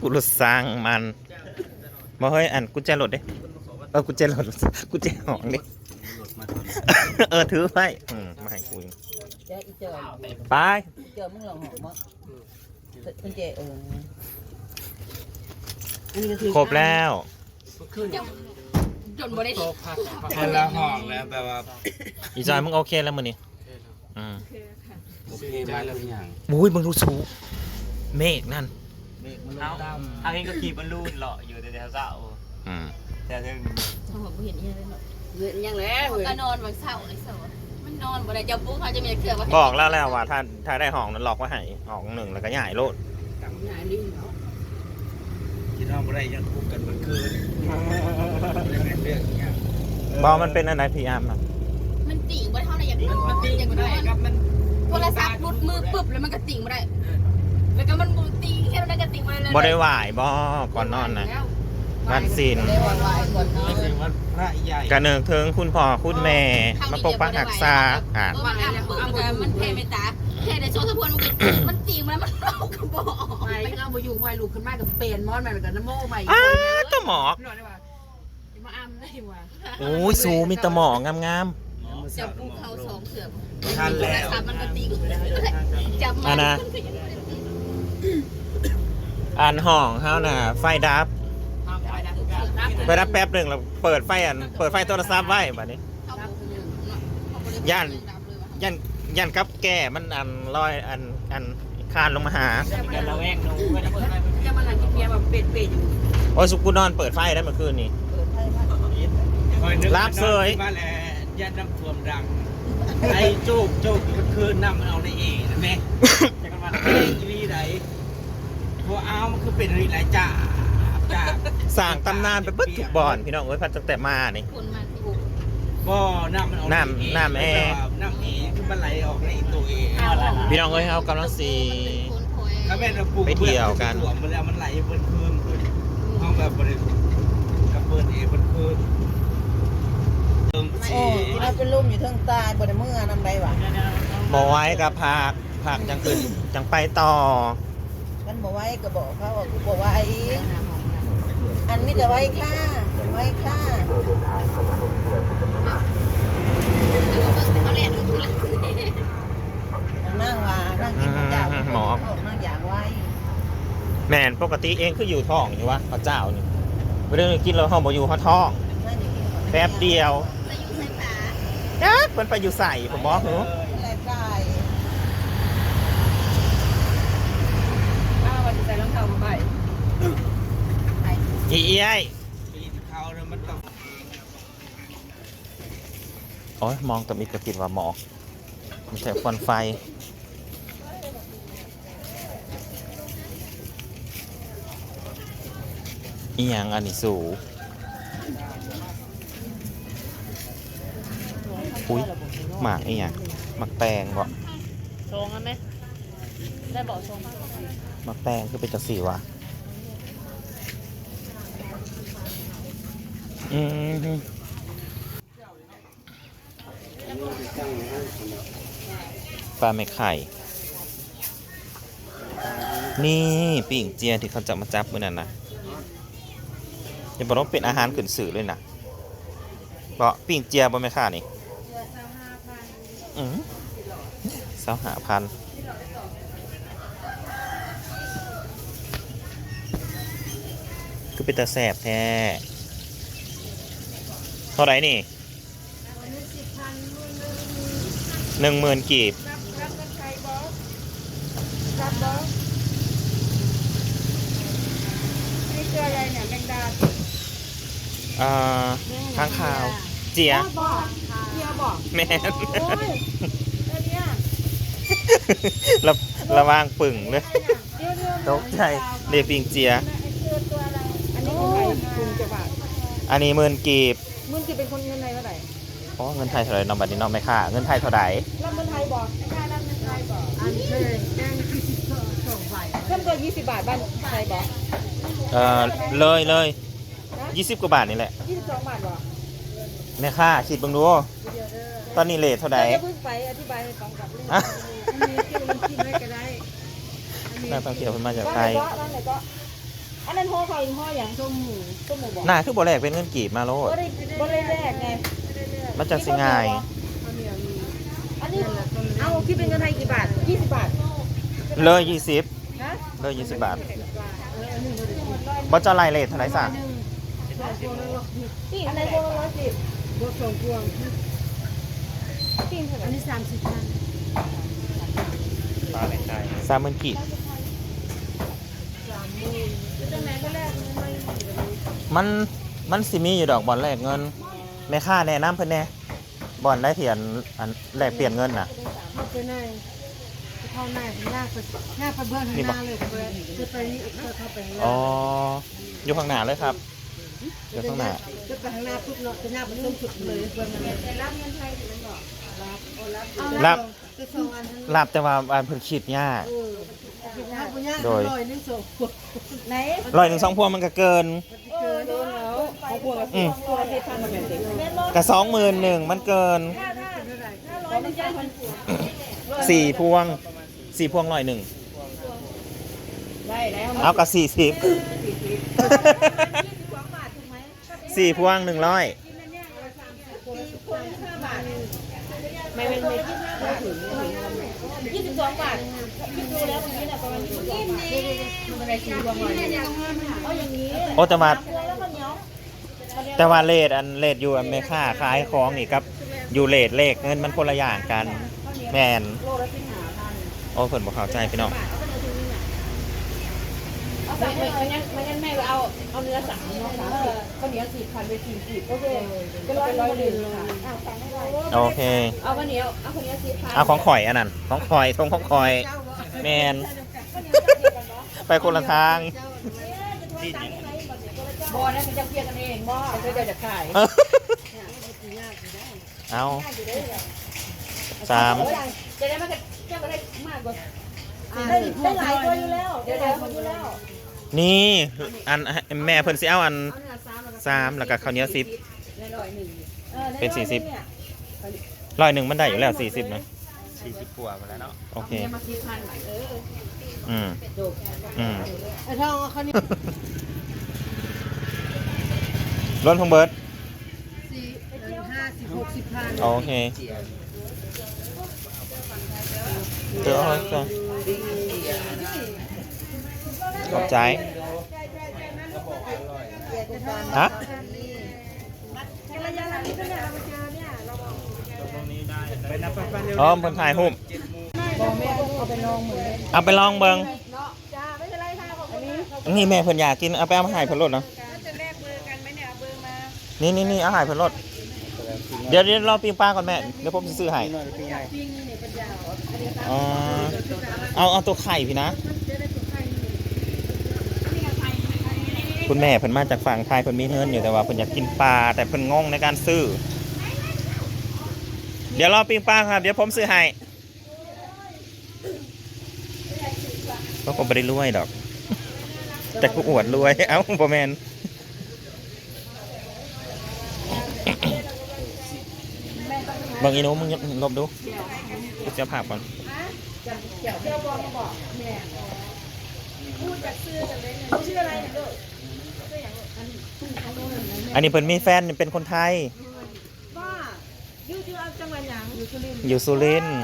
กูรถสร้างมันมาเฮ้ยอันกุญแจรถดิเออกุญแจรถกุญแจห้องดิเออถือไว้อืมมาให้กูอีกเจ้าอีเจ้าไปเจ้ามึงลองหอมมั้งคุณเจเออครบแล้วจนบ่ได้คนละห้องแล้วแบบว่าอีจอยมึงโอเคแล้วมึงนี่อืมโอเคมาแล้วอย่างบุ้ยมึงรู้สูเมฆนั่น เอาเอาเองก็ขี่บอลลูนเหรออยู่แต่แถวเสาอืมแต่ถึงเขาบอกบ่เห็นอีหยังเลยเนาะเงินยังแล้วก็นอนวันเสาร์เลยเสาร์มันนอนบ่ได้เจ้าปุ๊เขาจะมีเครื่องว่าบอกแล้วแล้วว่าถ้าถ้าได้ห้องนั้นล็อกไว้ให้ห้องหนึ่งแล้วก็ย้ายโลดงานดีเนาะที่น้องบ่ได้ยังคุกกันเมื่อคืนเรื่องเรื่องอย่างเงี้ยบอกมันเป็นอะไรพีอาร์มนะมันติ่งบ่เท่าไหร่อย่างมันมันติ่งอย่างบ่ได้ครับมันโทรศัพท์หลุดมือปุ๊บแล้วมันก็ติ่งบ่ได้ แล้วก็มันบ่ติ่งแค่นั้นก็ติ่งบ่ได้เลยบ่ได้ไหวบ่ก่อนนอนนะวันศีลได้วันวายก่อนนอไม่นใช่ว่าพระใหญ่กระเนิงถึงคุณพ่อคุณแม่ มาปกปักหักษาอ่านมันอ่ำปุ๊บมันก็มันแผ่เมตตาแผ่ได้โชว์สะพวนมันก็มันติ่งมันมันเล่ากระบอกไปเอาไปอยู่ไว้ลูกขึ้นมากับเปลี่ยนมอนใหม่กับน้ำโม่ใหม่อ้าตะหมอกหน่อยได้ป่ะมาอ้ำได้ว่ะโอ้ยสูมีตะหมอกงามเจ้าปุ๊เขาสองเสือทันแล้วโทรศัพท์มันก็ติ่งจับๆมัอันนะ อันห้องเฮาน่ะ ไฟดับ ไฟดับแป๊บหนึ่งแล้วเปิดไฟอัน เปิดไฟโทรศัพท์ไว้บัดนี้ ย่าน ยันยันกับแก่มันอันลอยอันอันคานลงมาหา กันระแวงหนูก็จะเปิดไฟจะมาหลังกินเบียร์แบบเป็ดเป็ดอยู่โอ้ยสุกุนอนเปิดไฟได้เมื่อคืนนี้เปิดไพ่มาลาบเสยมาแล้วยันน้ำท่วมดังไอ้โจกโจกมันคืนน้ำมันเอาในเองนะแม่จะกันมาเอ้ยอีนี่ไหนพอ เอามันคือเป็นอะไรหลายจ่าจ่าสร้างตำนานไปเบิดทุกบ่อนพี่น้องเอ้ยพัดตั้งแต่มานี่คนมันก็น้ำมันออกน้ำน้ำแอร์ น้ำแอร์คือมันไหลออกในตัวเองพี่น้องเอ้ยเฮากำลังสี ถ้าแม่เราปลูกไปเที่ยวกัน สวมมาแล้วมันไหลเปิดคืนห้องแบบบริกับเปิดเองเปิดคืนเติมโอ้ที่เราเป็นลุ่มอยู่ทั้งตายบนเมื่อนำไรวะบอไว้กับผักผักจังขึ้นจังไปต่อ มันบอกไว้ก็บอกเขาว่ากูบอกว่าไอ้อันนี้จะไว้ค่าไว้ค่านั่งว่านั่งกินข้าวเจ้านั่งอยากไว้แม่นปกติเองคืออยู่ท้องอยู่วะพระเจ้านี่เรื่องกินแล้วห้องบอยู่เขาท้องนั่งอยู่กินข้าวแป๊บเดียวจะอยู่ใส่ตามันไปอยู่ใส่ผมบอกเหรอ อะไรไก่ อ้าววันนี้ใส่รองเท้ามาใบ อีเอ้ยปีนเขาแล้วมันต้องโอ้ยมองตะมิดกระติดว่าหมอกมันแต่ควันไฟอีหยังอันนี้สูอุ้ยหมากอีหยังหมักแตงบ่ทรงอันไหมได้บอกทรงหมักแตงคือเป็นจังสีวะ อืมปลาไม่ไข่ นี่ปิ่งเจียที่เขาจะมาจับมือนั่นนะอย่าบอกว่าเป็นอาหารขึ้นสื่อเลยนะบอกปิ่งเจียบ่แม่ค่านี่อืมสาวหาพันคือเป็นตาแสบแท้ เท่าไหร่นี่หนึ่งหมื่นกีบนี่คืออะไรเนี่ยแมงดาข้างข่าว เจียบอกเพียบอกแม่นระระวางปึ่งเลยเดี๋ยวเดี๋ยวตกใจเรียกปิงเจีย อันนี้ของใครคุณจะบาทอันนี้หมื่นกีบ มึงจะเป็นคนเงินในเท่าไหร่อ๋อเงินไทยเท่าไหร่น้องบัดนี้น้องไม่ค่าเงินไทยเท่าไหร่รับเงินไทยบอกไอ้ค่ารับเงินไทยบอกอันเคยแจ้งส่งไฟเพิ่มตัว20บาทบ้านไทยบอกเออเลยเลยยี่สิบกว่าบาทนี่แหละ22บาทบอกแม่ค่าคิดเบังดูตอนนี้เลทเท่าไหร่จะเพิ่งไปอธิบายให้ฟังกับเรื่องอะอันนี้ที่มันกินไว้ก็ได้นักท่องเที่ยวเพิ่นมาจากร้านไทไหนยก็ร้านไหนก็ อันนั้นห่อเขาอีกห่ออย่างส้มหมูส้มหมูบอกหน้าคือบ่แลกเป็นเงินกีบมาโลดบ่ได้บ่ได้แรกไงมันจังสิง่าย อันนี้เอาคิดเป็นเงินไทยกี่บาท20บาทเลยยี่สิบฮะเลยยี่สิบบาทบ่จะไล่เลทเท่าไหร่ซะนี่อันไหนพวงละร้อยสิบอันนี้สามสิบพันปลาแหล่งใจสามหมื่นกีบ มันมันสิมีอยู่ดอกบอลแลกเงินแม่ค่าแนะนำเพิ่นแน่บอลได้เถียนอันแลกเปลี่ยนเงินน่ะเข้าไปในเข้าในหน้าไปหน้าไปเบิ้ลหน้าเลยจะไปนี่เข้าไปอ๋ออยู่ข้างหน้าเลยครับอยู่ข้างหน้าจะไปข้างหน้าปุ๊บเนาะจะหน้าไปต้มสุดเลยเบิ้ลมันรับเงินไทยถึงบอกรับรับจะส่งอันนั้นรับแต่ว่าอันเพิ่นคิดยากถ้าปุญญาโดยลอยนึงส่งไหนร้อยหนึ่งสองพวงมันก็เกิน อืมแบ่สองหมื่นหนึ่งมันเกินสี่พวงสี่พวงร้อยหนึ่งเอากับสี่สิบสี่พวงหนึ่งร้อยไม่ไม่ไม่ยี่สิบสองบาทคิดดูแล้วตรงนี้น่ะประมาณยี่สิบสองบาทโอ้แต่ว่า แต่ว่าเลทอันเลทอยู่อันไม่ค่าขายของนี่ครับ อยู่เลทเลขเงินมันคนละอย่างกันแมนโลละสิบห้าพันโอ้เพิ่นบอกเข้าใจพี่น้องเอาสั่งไม่ไม่งั้นไม่งั้นแม่ก็เอาเอาเนื้อสามเนาะสามสิบข้าวเหนียวสี่พันไปสี่สิบโอเคเป็นร้อยร้อยหนึ่งค่ะอ้าวสั่งให้ได้โอเค เอาข้าวเหนียวเอาข้าวเหนียวสี่พันเอาของข่อยอันนั้นของข่อยทงของข่อยแมนไปคนละทาง บอนะมันจะเพียงกันเองบอเขาจะจะขายเอาสามจะได้มันก็เจ้าก็ได้มากกว่าได้ได้หลายตัวอยู่แล้วได้หลายตัวอยู่แล้ว นี่อันแม่เพิ่นสิเอาอันสามแล้วก็ข้าวเหนียวสิบได้ร้อยหนึ่งเป็นสี่สิบร้อยหนึ่งมันได้อยู่แล้วสี่สิบนะสี่สิบกว่ามาแล้วเนาะโอเคเนี่ยมาสี่พันเอออืมจบอืม รถของเบิร์ดสี่ห้าสิบหกสิบพันโอเคเจออะไรกันขอบใจฮะไปนับไปฟันเร็วอ๋อเพิ่นถ่ายรูปบอกแม่เอาไปลองเหมือนเอาไปลองเบิงเนาะจ้าไม่เป็นไรค่ะขอบคุณนะนี่แม่เพิ่นอยากกิน เอาไปเอามาให้เพิ่นรถเนาะ นี่นี่นี่เอาให้เพิ่นรถเดี๋ยวเดี๋ยวรอปิ้งปลาก่อนแม่เดี๋ยวผมจะซื้อให้อ๋อเอาเอาตัวไข่พี่นะ คุณแม่เพิ่นมาจากฝั่งไทยเพิ่นมีเงินอยู่แต่ว่าเพิ่นอยากกินปลาแต่เพิ่นงงในการซื้อ เดี๋ยวรอปิ้งปลาครับ เดี๋ยวผมซื้อให้ก็คงไม่ได้รวยดอก แต่กูอวดรวยเอ้าบอแมน บางอีโนมึงลบดูกูจะภาพก่อนชื่ออะไรเนี่ยลูกอันนี้เพิ่นมีแฟนเป็นคนไทยป้าอยู่อยู่อจังหวัดหยังอยู่สุรินทร์อยู่สุรินทร์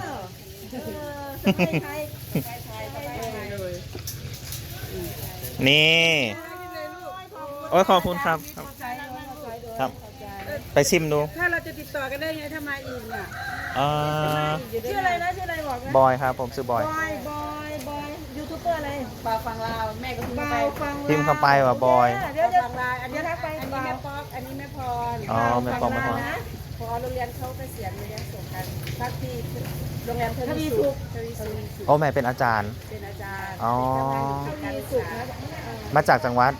นี่ โอ้ยขอบคุณครับ ครับครับ ไปชิมดู ถ้าเราจะติดต่อกันได้ไงถ้ามาอีกอะเอ่อชื่ออะไรนะชื่ออะไรบอกนะบอยครับ ผมชื่อบอย บอยบอยบอยยูทูบเบอร์อะไรปาฟังลาวแม่ก็พิมพ์เบาไปฟังพิมพ์เข้าไปว่าบอย เดี๋ยวเดี๋ยวฟังลายอันนี้ทักไปอันนี้แม่ป๊อกอันนี้แม่พรอ๋อแม่ปองแม่ปองนะพอโรงเรียนเขาเกษียณมาเลี้ยงส่งกันพักที่โรงแรมททวีวีสุสุขขทวีสุขโอ้แม่เป็นอาจารย์ เป็นอาจารย์อ๋อ ทวีสุขนะมาจากจังหวัด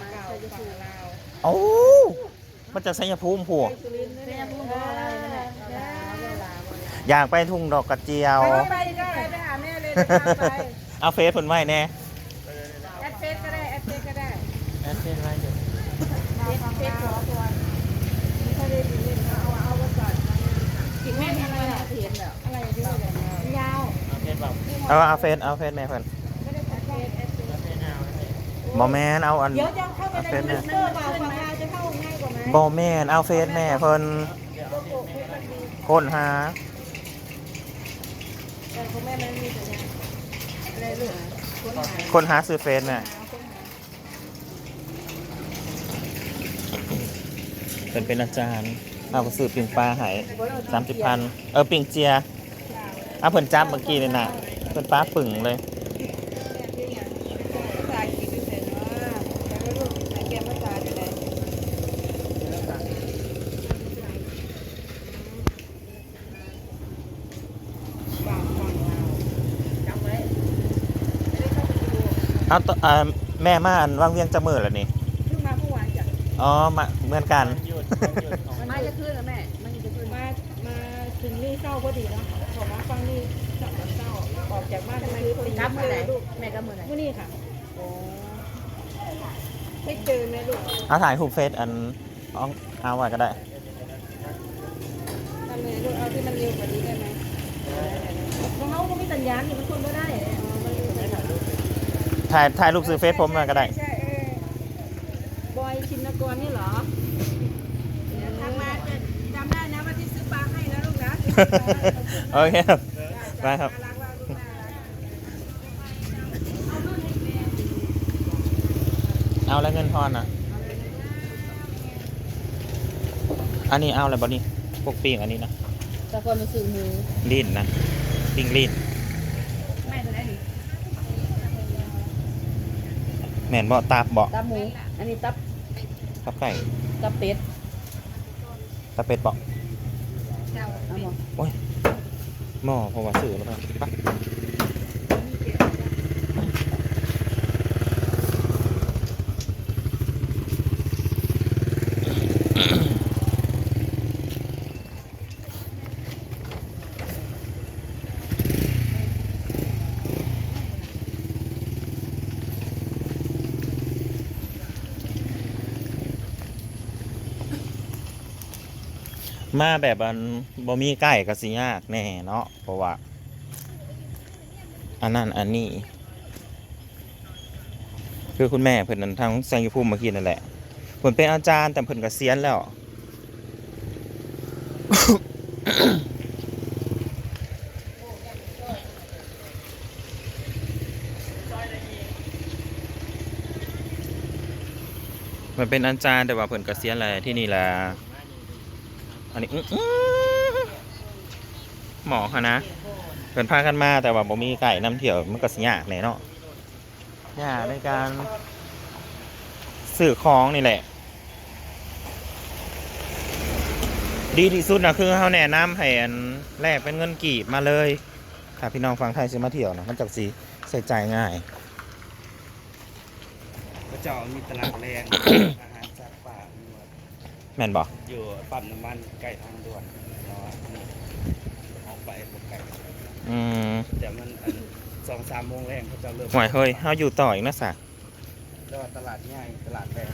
มาเก่าฝั่งลาว โอ้ มาจากชัยภูมิพวกสุรินทร์เนี่ยพูดว่าอะไรนั่นแหละเวลาอยากไปทุ่งดอกกระเจียว ไปไปก็ไปไปหาแม่เลยไปเอาเฟซเพิ่นไว้แน่แอดเฟซก็ได้แอดเฟซก็ได้แอดเฟซไว้อยู่เฟซเฟซขอตัวไม่ค่อยได้ดีเลยเอาเอาไว้ก่อนถึงแม่มีอะไรนะเถียนแบบอะไรที่ว่าแบบยาวเอาเอาเฟซเอาเฟซแม่เพิ่นไม่ได้ขอเฟซแอดเฟซบอแมนเอาอันเดี๋ยวจะเข้าไปในเฟซมิแม่สเตอร์บ่าวฝั่งลา บอแมนเอาเฟซแม่เพิ่นค้นหาแต่ของแม่มันมีสัญญาณอะไรลูกค้นหาค้นหาซื้อเฟซแม่เป็นเป็นอาจารย์เอาก็ซื้อปิงปลาใหายสามสิบพันเออปิงเจียเอาเพิ่นจับเมื่อกี้เลยน่ะเพิ่นปลาปึ่งเลย ภาษาอังกฤษพิเศษว่าแล้วลูกไหนแกภาษาจะได้ฝั่งฝั่งลาวจำไว้ไม่ได้เข้าไปดู เอาตอ่าแม่มาอันว่างเวียงจะมือแล้วนี่เพิ่งมาเมื่อวานจ้ะอ๋อมาเหมือนกันมาจะขึ้นแล้วแม่มันจะขึ้นมามาถึงนี่เศร้าพอดีเนาะขอมาฟังนี่เศร้าเศร้าออกจากบ้านทำไมตีกลับมือไหนลูกแม่กลับมือไหนมื่อนี้ค่ะไม่เจอไหมลูกเอาถ่ายรูปเฟซอันเอาเอาไว้ก็ได้ ทำไงลูกเอาที่มันเร็วกว่านี้ได้ไหมของเขาก็มีสัญญาณนี่มันคนไม่ได้ ถ่ายถ่ายรูปซื้อเฟซผมมาก็ได้ ใช่เออบอยชินกรนี่เหรอทางมาจะจำได้นะว่าที่ซื้อปลาให้นะลูกนะโอเคครับไปครับ น่ารักว่าลูกน่ารักเอาแล้วเงินทอนอะ อันนี้เอาอะไรบอนี่พวกปิ้งอันนี้นะแต่คนมาสื่อหมือลิ้นนะปิ้งลิ้น แม่จะได้ดิ แม่นบ่ตาบบ่ตับหมู อันนี้ตับตับไก่ตับเป็ดตับเป็ดบ่เอาหมดหม้อเพราะว่าซื้อแล้วไปไป มาแบบอันบ่มีไก่ก็สิยากแน่เนาะเพราะว่า อันนั้นอันนี้ คือคุณแม่เพิ่นนั้นทางแซงยูภูมิเมื่อกี้นั่นแหละเพิ่นเป็นอาจารย์แต่เพิ่นเกษียณแล้วมันเป็นอาจารย์แต่ว่าเพิ่นเกษียณแล้วที่นี่แหละ อันนี้อื้อหมอคะนะเพิ่นพากันมาแต่ว่าบ่มีไก่น้ำเที่ยวมันก็สิยากแหละเนาะยากในการซื้อของนี่แหละ ดีที่สุดนะคือเฮาแนะนำให้อันแลกเป็นเงินกีบมาเลยถ้าพี่น้องฟังไทยสิมาเที่ยวนะมันจักสิใส่ใจง่าย พระเจ้ามีตลาดแรง อาหารจากป่ามีหมด แม่นบ่อยู่ปั๊มน้ำมันใกล้ทางด่วนเราอะนี่ออกไปบกไก่อืมแต่มันอันสองสามโมงแรงเขาจะเริ่มหวยเฮ้ยเฮาอยู่ต่ออีกนะสะแล้วตลาดใหญ่ตลาดแรง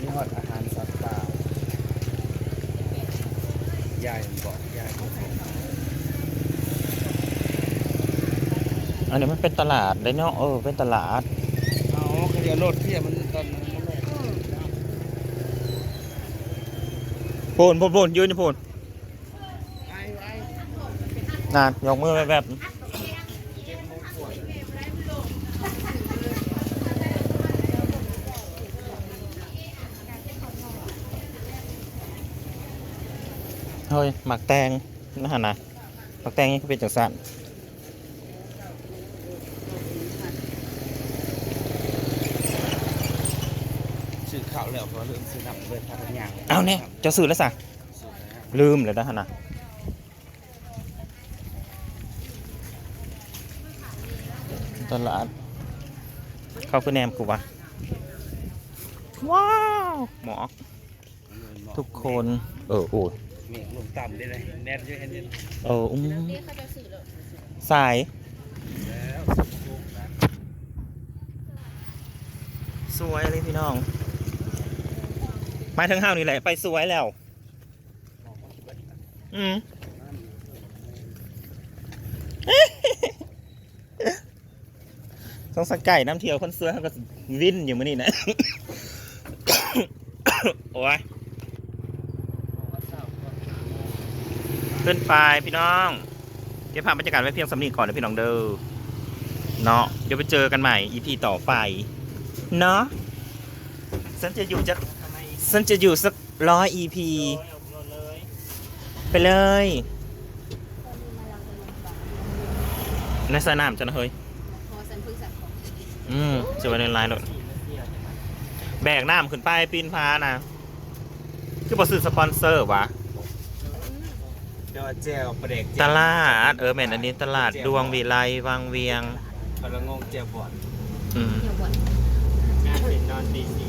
มีหอดอาหารสัตว์ป่ายายมันบอกยายบอกอันนี้มันเป็นตลาดได้เนาะเออเป็นตลาด เอาเขาเดี๋ยวรถเที่ยมันตอนนั้น มันเลยพูนพูนพูนยืนอยู่พูนไอ้ไอ้นานยกมือแบบแบบเฮ้ยหมักแตงนะฮะนะหมักแตงนี่เป็นจังสัน ซื้อข้าว แล้วเพราะเริ่มซื้อน้ำเลยพากันย่างเอาเนี่ยจะซื้อแล้วสะซื้อแล้วลืมเลยนะฮะนะตลาด เข้าคือแนมกูวะว้าวหมอกทุกคน เออโอ้ยเมฆลงต่ำได้เลยแนทอยู่เห็นเห็นเอออุ้มนี่เขาจะสื่อเลยสายแล้วลูกนะสวยเลยพี่น้อง มาถึงห้าวนี่แหละ ไปสวยแล้ว อืมต้องสักไก่น้ำเที่ยวคนเสื้อเขาก็วินอยู่มื้อนี้นะ โอ้ยขึ้นไปพี่น้องเก็บภาพบรรยากาศไว้เพียงสำนีก่อนนะพี่น้องเด้อเนาะเดี๋ยวไปเจอกันใหม่ EP ต่อไป เนาะฉันจะอยู่จะ ฉันจะอยู่สักร้อย EP ไปเลย ในสนามจะนะเฮ้ยพอสันพึ่งสันของอืมจะไปในไลน์รถแบกน้ำขึ้นไปปีนพานะ คือบอซื้อสปอนเซอร์วะ เดี๋ยวเจลประเด็กตลาด เออแม่นอันนี้ตลาดดวงวีไลวังเวียงพลังงงเจลบอดอืม เดี๋ยวบ่น งานเป็นนอนดีสี